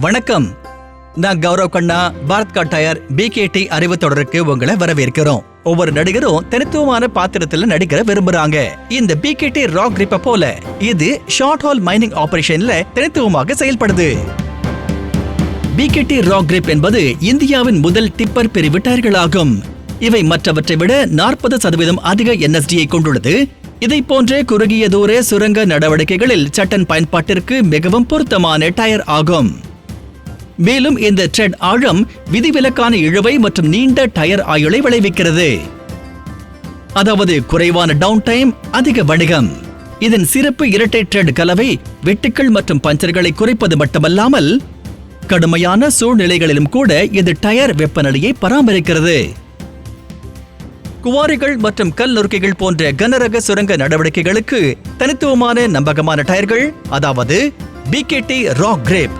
வணக்கம். நான் கௌரவ் கண்ணா பாரத் கா டயர் பிகேடி அறிவு தொடருக்கு உங்களை வரவேற்கிறோம். ஒவ்வொரு நடிகரும் தனித்துவமான பாத்திரத்துல நடிக்கிற விரும்புறாங்க. இந்த பிகேடி ராக் கிரிப்ப போல இது ஷார்ட் ஹால் மைனிங் ஆபரேஷன்ல தனித்துவமாக செயல்படுது. பிகேடி ராக் கிரிப் என்பது இந்தியாவின் முதல் டிப்பர் பிரிவு டயர்களாகும். இவை மற்றவற்றை விட நாற்பது சதவீதம் அதிக என்எஸ்டியை கொண்டுள்ளது. இதை போன்ற குறுகிய தூர சுரங்க நடவடிக்கைகளில் சட்டன் பயன்பாட்டிற்கு மிகவும் பொருத்தமான டயர் ஆகும். மேலும் இந்த ட்ரெட் ஆழம் விதிவிலக்கான இழுவை மற்றும் நீண்ட டயர் ஆயுளை விளைவிக்கிறது. அதாவது குறைவான டவுன் டைம் அதிக வணிகம். இதன் சிறப்பு இரட்டை ட்ரெட் கலவை வெட்டுக்கள் மற்றும் பஞ்சர்களை குறைப்பது மட்டுமல்லாமல் கடுமையான சூழ்நிலைகளிலும் கூட இது டயர் வெப்பநிலையை பராமரிக்கிறது. குவாரிகள் மற்றும் கல் நொறுக்கைகள் போன்ற கனரக சுரங்க நடவடிக்கைகளுக்கு தனித்துவமான நம்பகமான டயர்கள் அதாவது பிகேடி ராக் கிரேப்